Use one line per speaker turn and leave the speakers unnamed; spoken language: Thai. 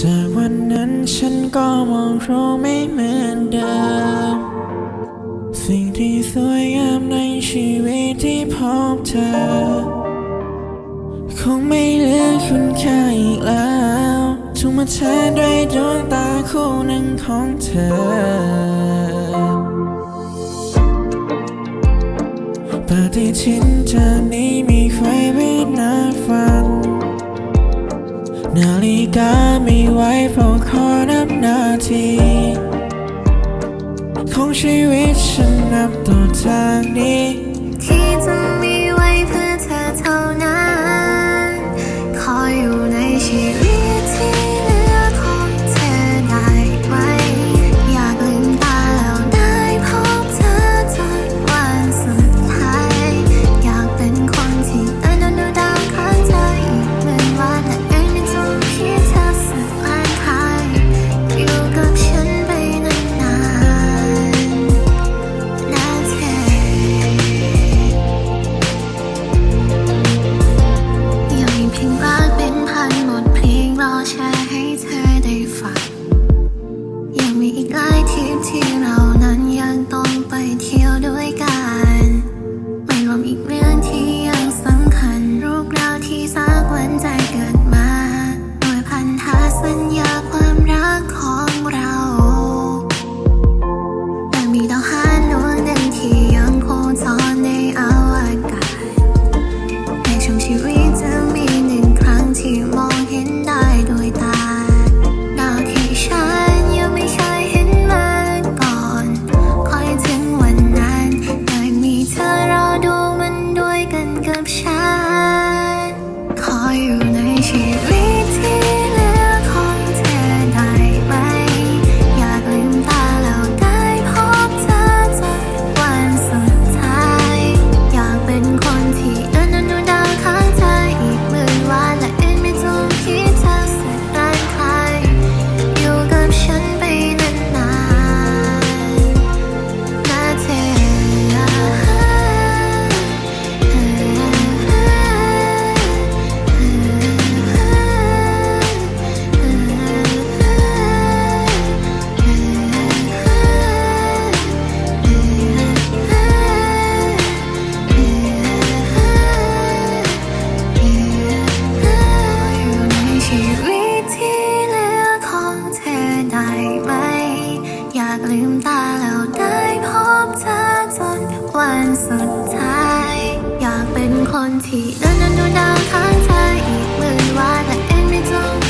จากวันนั้นฉันก็มองโครไม่เหมือนเดิม สิ่งที่สวยงามในชีวิตที่พบเธอ คงไม่เหลือคุณค่าอีกแล้วทุกมาแทนด้วยดวงตาคู่หนึ่งของเธอปฏิทินจากนี้มีไฟไว้นาฝัน นาฬิกาไม่ไว้เฝ้าคอยนับนาทีของชีวิตฉันนับต่อจากนี้
来听听好ันสุดท้าย อยากเป็นคนที่เดินดูดาวข้างใจออีกหมื่นวันและเอ็นไม่จง